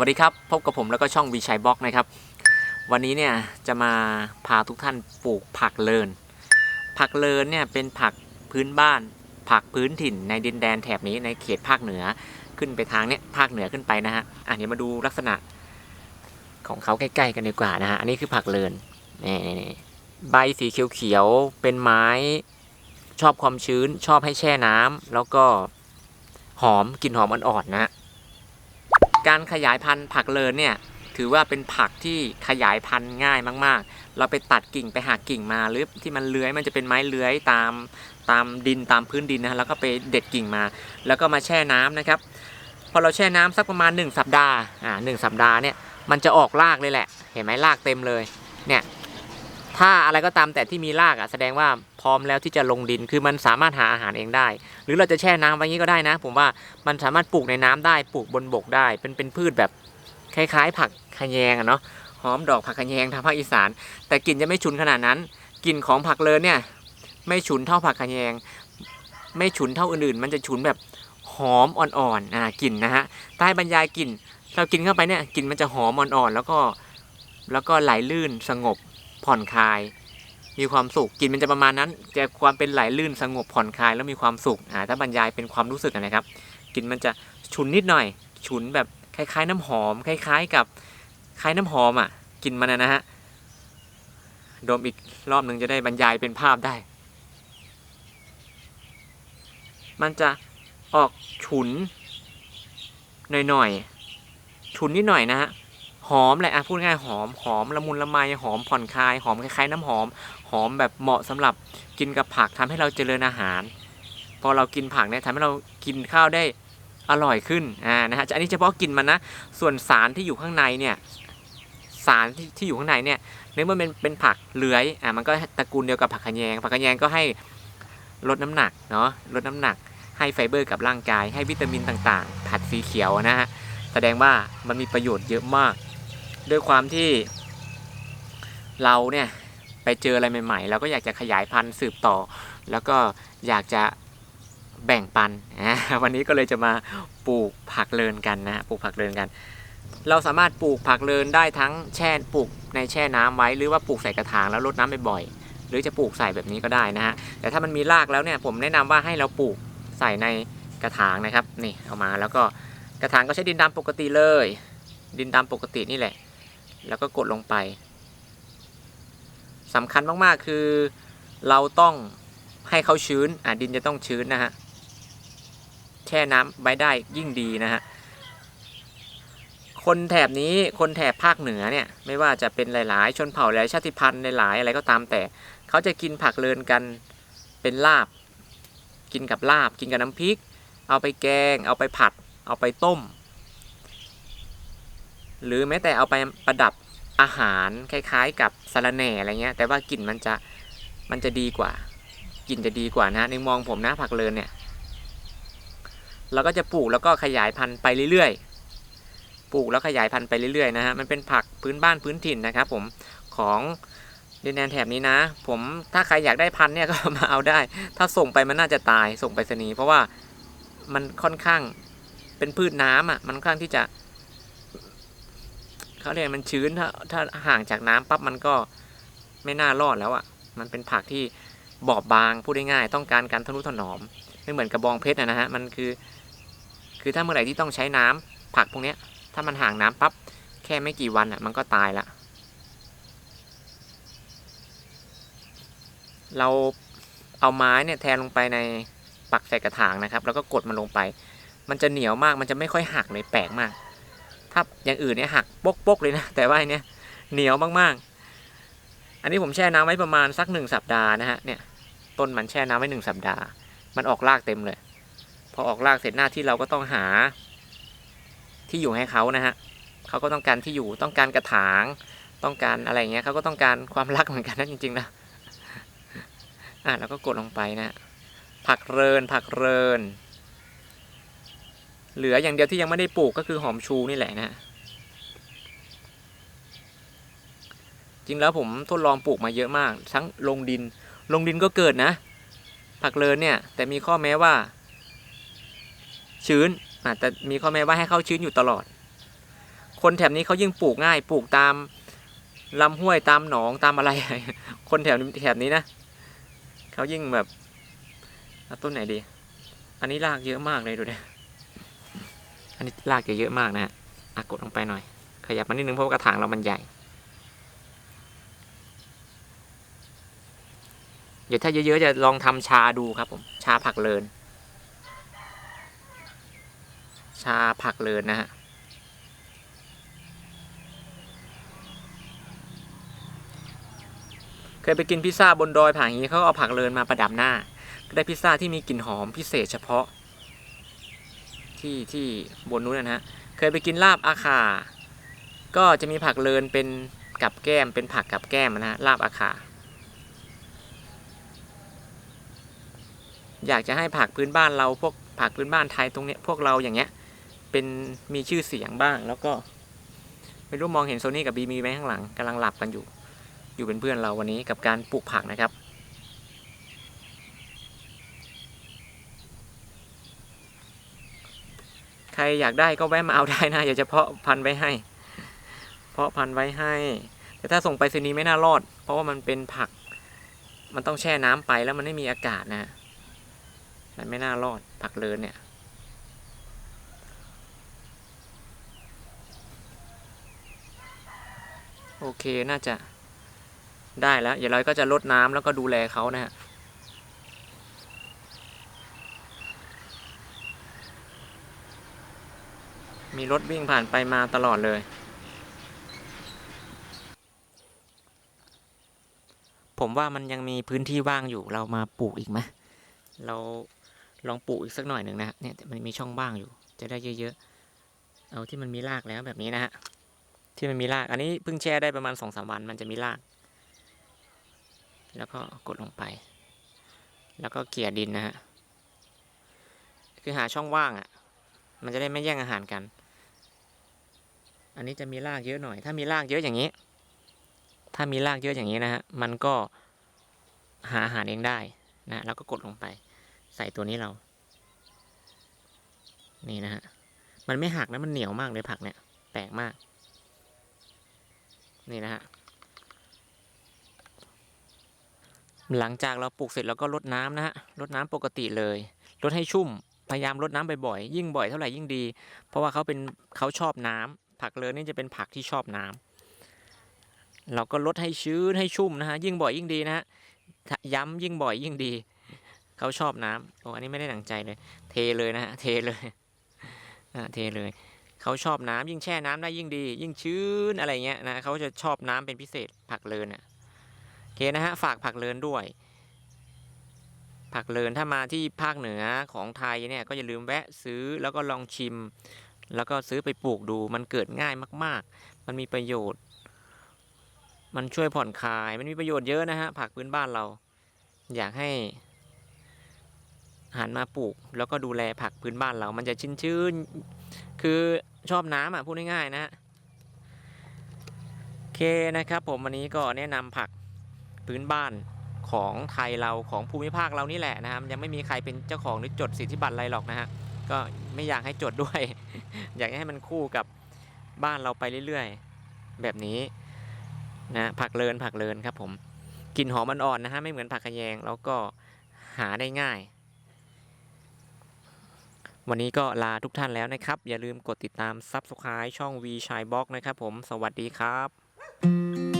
วัสดีครับ พบกับผมแล้วก็ช่องวีชัยบล็อกนะครับ วันนี้เนี่ยจะมาพาทุกท่านปลูกผักเลิน ผักเลินเนี่ยเป็นผักพื้นบ้าน ผักพื้นถิ่นในดินแดนแถบนี้ในเขตภาคเหนือขึ้นไปทางเนี้ยภาคเหนือขึ้นไปนะฮะอะเดี๋ยวมาดูลักษณะของเขาใกล้ๆกันดีกว่านะฮะอันนี้คือผักเลินนี่นใบสีเขียวๆเป็นไม้ ชอบความชื้นชอบให้แช่น้ำแล้วก็หอมกลิ่นหอมอ่อนๆนะฮะ การขยายพันธุ์ผักเลินเนี่ยถือว่าเป็นผักที่ขยายพันธุ์ง่ายมาก ๆ เราไปตัดกิ่งไปหักกิ่งมาหรือที่มันเลื้อยมันจะเป็นไม้เลื้อยตามตามดินตามพื้นดินนะฮะแล้วก็ไปเด็ดกิ่งมา แล้วก็มาแช่น้ำนะครับ พอเราแช่น้ำสักประมาณ 1 สัปดาห์อ่าหสัปดาห์เนี่ยมันจะออกรากเลยแหละ เห็นไหมรากเต็มเลยเนี่ย ถ้าอะไรก็ตามแต่ที่มีรากอะแสดงว่าพร้อมแล้วที่จะลงดินคือมันสามารถหาอาหารเองได้ หรือเราจะแช่น้ำไว้งี้ก็ได้นะ ผมว่ามันสามารถปลูกในน้ำได้ปลูกบนบกได้ เป็นเป็นพืชแบบคล้ายๆ ผักขแยงอะเนาะหอมดอกผักขแยงทางภาคอีสาน แต่กลิ่นจะไม่ฉุนขนาดนั้นกลิ่นของผักเลินเนี่ยไม่ฉุนเท่าผักขแยง ไม่ฉุนเท่าอื่นๆ มันจะฉุนแบบหอมอ่อนๆอ่ากลิ่นนะฮะใต้บรรยายกลิ่นเรากินเข้าไปเนี่ยกลิ่นมันจะหอมอ่อนๆแล้วก็แล้วก็ไหลลื่นสงบ ผ่อนคลาย มีความสุขกลิ่นมันจะประมาณนั้น จะความเป็นไหลลื่นสงบผ่อนคลายแล้วมีความสุขอ่าถ้าบรรยายเป็นความรู้สึกนะครับกลิ่นมันจะฉุนนิดหน่อย ฉุนแบบคล้าย ๆ น้ำหอม คล้าย ๆ กับคล้ายน้ำหอมอะกลิ่นมันนะนะฮะดมอีกรอบหนึ่งจะได้บรรยายเป็นภาพได้ มันจะออกฉุนหน่อยๆ ฉุนนิดหน่อยนะฮะ หอมแหละอะพูดง่ายหอมหอมละมุนละไมหอมผ่อนคลายหอมคล้ายๆ น้ำหอม หอมแบบเหมาะสำหรับกินกับผักทำให้เราเจริญอาหาร พอเรากินผักเนี่ยทำให้เรากินข้าวได้อร่อยขึ้นอ่านะฮะอันนี้เฉพาะกินมันนะส่วนสารที่อยู่ข้างในเนี่ยสารที่ที่อยู่ข้างในเนี่ยเนื่องว่าเป็นเป็นผักเลื้อยอ่ามันก็ตระกูลเดียวกับผักขะแยง ผักขะแยงก็ให้ลดน้ำหนักเนาะลดน้ำหนัก ให้ไฟเบอร์กับร่างกาย ให้วิตามินต่างๆ ผัดสีเขียวนะฮะแสดงว่ามันมีประโยชน์เยอะมาก ด้วยความที่เราเนี่ยไปเจออะไรใหม่ๆเราก็อยากจะขยายพันธุ์สืบต่อ แล้วก็อยากจะแบ่งปันวันนี้ก็เลยจะมาปลูกผักเลินกันนะปลูกผักเลินกัน เราสามารถปลูกผักเลินได้ทั้งแช่ปลูกในแช่น้ำไว้หรือว่าปลูกใส่กระถางแล้วรดน้ำบ่อยๆหรือจะปลูกใส่แบบนี้ก็ได้นะฮะแต่ถ้ามันมีรากแล้วเนี่ยผมแนะนำว่าให้เราปลูกใส่ในกระถางนะครับนี่เอามาแล้วก็กระถางก็ใช้ดินดำปกติเลย ดินดำปกตินี่แหละ แล้วก็กดลงไปสำคัญมากๆคือเราต้องให้เขาชื้นอะดินจะต้องชื้นนะฮะแช่น้ำไว้ได้ยิ่งดีนะฮะคนแถบนี้คนแถบภาคเหนือเนี่ยไม่ว่าจะเป็นหลาย ๆ ชนเผ่าหลายชาติพันธุ์หลายๆอะไรก็ตามแต่ เขาจะกินผักเลินกันเป็นลาบ กินกับลาบ กินกับน้ำพริก เอาไปแกง เอาไปผัด เอาไปต้ม หรือแม้แต่เอาไปประดับอาหารคล้ายๆ กับสาระแหน่อะไรเงี้ย แต่ว่ากลิ่นมันจะมันจะดีกว่ากลิ่นจะดีกว่านะในมองผมนะผักเลินเนี่ย เราก็จะปลูกแล้วก็ขยายพันธุ์ไปเรื่อยๆ ปลูกแล้วขยายพันธุ์ไปเรื่อยๆนะฮะมันเป็นผักพื้นบ้านพื้นถิ่นนะครับ ผมของดินแดนแถบนี้นะ ผมถ้าใครอยากได้พันธุ์เนี่ยก็มาเอาได้ ถ้าส่งไปมันน่าจะตายส่งไปรษณีเพราะว่ามันค่อนข้างเป็นพืชน้ำอะมันค่อนข้างที่จะ เขาเรียกมันชื้นถ้าถ้าห่างจากน้ำปั๊บมันก็ไม่น่ารอดแล้วอะ มันเป็นผักที่บอบบางพูดง่ายๆต้องการการทนุถนอม ไม่เหมือนกระบองเพชรนะฮะมันคือ คือถ้าเมื่อไหร่ที่ต้องใช้น้ำผักพวกนี้ถ้ามันห่างน้ำปั๊บแค่ไม่กี่วันอะ มันก็ตายละเราเอาไม้เนี่ยแทนลงไปในปักใส่กระถางนะครับ แล้วก็กดมันลงไป มันจะเหนียวมากมันจะไม่ค่อยหักเลยแปลกมาก ถ้าอย่างอื่นเนี่ยหักปกๆเลยนะ แต่ว่าอันเนี้ยเหนียวมากๆ อันนี้ผมแช่น้ำไว้ประมาณสักหนึ่งสัปดาห์นะฮะเนี่ยต้นมันแช่น้ำไว้หนึ่งสัปดาห์ มันออกรากเต็มเลย พอออกรากเสร็จหน้าที่เราก็ต้องหา ที่อยู่ให้เขานะฮะเขาก็ต้องการที่อยู่ต้องการกระถาง ต้องการอะไรเงี้ยเขาก็ต้องการความรักเหมือนกันนะจริงๆนะอะแล้วก็กดลงไปนะผักเรินผักเริน เหลืออย่างเดียวที่ยังไม่ได้ปลูกก็คือหอมชูนี่แหละนะจริงแล้วผมทดลองปลูกมาเยอะมาก ทั้งลงดิน ลงดินก็เกิดนะ ผักเรินเนี่ย แต่มีข้อแม้ว่า ชื้นอะแต่มีข้อแม้ว่าให้เข้าชื้นอยู่ตลอด คนแถบนี้เขายิ่งปลูกง่ายปลูกตามลำห้วยตามหนองตามอะไร คนแถวแถบนี้นะเขายิ่งแบบต้นไหนดี อันนี้รากเยอะมากเลยดูดิ อันนี้รากจะเยอะมากนะฮะอะกดลงไปหน่อย ขยับมานิดนึงเพราะว่ากระถางเรามันใหญ่ เดี๋ยวถ้าเยอะๆจะลองทำชาดูครับผมชาผักเลิน ชาผักเลินนะฮะเคยไปกินพิซซ่าบนดอยผาฮีเขาเอาผักเลินมาประดับหน้าก็ได้พิซซ่าที่มีกลิ่นหอมพิเศษเฉพาะ ที่ที่บนนู้นนะฮะเคยไปกินลาบอาคา ก็จะมีผักเลินเป็นกับแก้มเป็นผักกับแก้มนะฮะลาบอาคา อยากจะให้ผักพื้นบ้านเราพวกผักพื้นบ้านไทยตรงเนี้ยพวกเราอย่างเงี้ยเป็นมีชื่อเสียงบ้างแล้วก็ ไม่รู้มองเห็นโซนี่กับบีมีไหมข้างหลังกำลังหลับกันอยู่ อยู่เป็นเพื่อนเราวันนี้กับการปลูกผักนะครับ ใครอยากได้ก็แวะมาเอาได้นะ อยาจะเพาะพันไว้ให้ เพาะพันไว้ให้ แต่ถ้าส่งไปรษณีไม่น่ารอด เพราะว่ามันเป็นผัก มันต้องแช่น้ำไปแล้วมันไม่มีอากาศนะ มันไม่น่ารอดผักเลินเนี่ยโอเคน่าจะได้แล้ว เดี๋ยวเราก็จะลดน้ำแล้วก็ดูแลเขานะฮะ มีรถวิ่งผ่านไปมาตลอดเลย ผมว่ามันยังมีพื้นที่ว่างอยู่เรามาปลูกอีกไหมเราลองปลูกอีกสักหน่อยหนึ่งนะเนี่ยมันมีช่องว่างอยู่ จะได้เยอะๆ เอาที่มันมีรากแล้วแบบนี้นะฮะที่มันมีราก อันนี้เพิ่งแช่ได้ประมาณสองสามวันมันจะมีราก แล้วก็กดลงไป แล้วก็เกลี่ยดินนะฮะ คือหาช่องว่างอะ่ะ มันจะได้ไม่แย่งอาหารกัน อันนี้จะมีรากเยอะหน่อย ถ้ามีรากเยอะอย่างนี้ ถ้ามีรากเยอะอย่างนี้นะฮะ มันก็หาอาหารเองได้นะแล้วก็กดลงไป ใส่ตัวนี้เรา นี่นะฮะ มันไม่หักนะ มันเหนียวมากเลยผักเนี่ย แปลกมาก นี่นะฮะ หลังจากเราปลูกเสร็จแล้วก็รดน้ำนะฮะรดน้ำปกติเลยรดให้ชุ่ม พยายามรดน้ำบ่อยๆ ยิ่งบ่อยเท่าไหร่ยิ่งดี เพราะว่าเขาเป็นเขาชอบน้ำ ผักเลยนี่จะเป็นผักที่ชอบน้ำเราก็ลดให้ชื้นให้ชุ่มนะฮะยิ่งบ่อยยิ่งดีนะฮะย้ำยิ่งบ่อยยิ่งดี เขาชอบน้ำโอ้อันนี้ไม่ได้หนังใจเลย เทเลยนะฮะเทเลยอ่าเทเลยเขาชอบน้ำยิ่งแช่น้ำได้ยิ่งดี ยิ่งชื้นอะไรเงี้ยนะเขาจะชอบน้ำเป็นพิเศษผักเลินอะโอเคนะฮะฝากผักเลินด้วย ผักเลินถ้ามาที่ภาคเหนือของไทยเนี่ยก็อย่าลืมแวะซื้อแล้วก็ลองชิม แล้วก็ซื้อไปปลูกดูมันเกิดง่ายมาก ๆ มันมีประโยชน์ มันช่วยผ่อนคลาย มันมีประโยชน์เยอะนะฮะผักพื้นบ้านเรา อยากให้หันมาปลูก แล้วก็ดูแลผักพื้นบ้านเรา มันจะชื้นๆคือชอบน้ำอะพูดง่ายๆนะฮะโอเคนะครับ ผมวันนี้ก็แนะนำผักพื้นบ้านของไทยเราของภูมิภาคเรานี่แหละนะครับยังไม่มีใครเป็นเจ้าของหรือจดสิทธิบัตรอะไรหรอกนะฮะ ก็ไม่อยากให้จดด้วย อยากให้มันคู่กับบ้านเราไปเรื่อยๆ แบบนี้นะผักเลินผักเลินครับผมกลิ่นหอมอ่อนๆนะฮะไม่เหมือนผักขะแยงแล้วก็หาได้ง่าย วันนี้ก็ลาทุกท่านแล้วนะครับ อย่าลืมกดติดตาม Subscribe ช่อง V ชายบล็อกนะครับผมสวัสดีครับ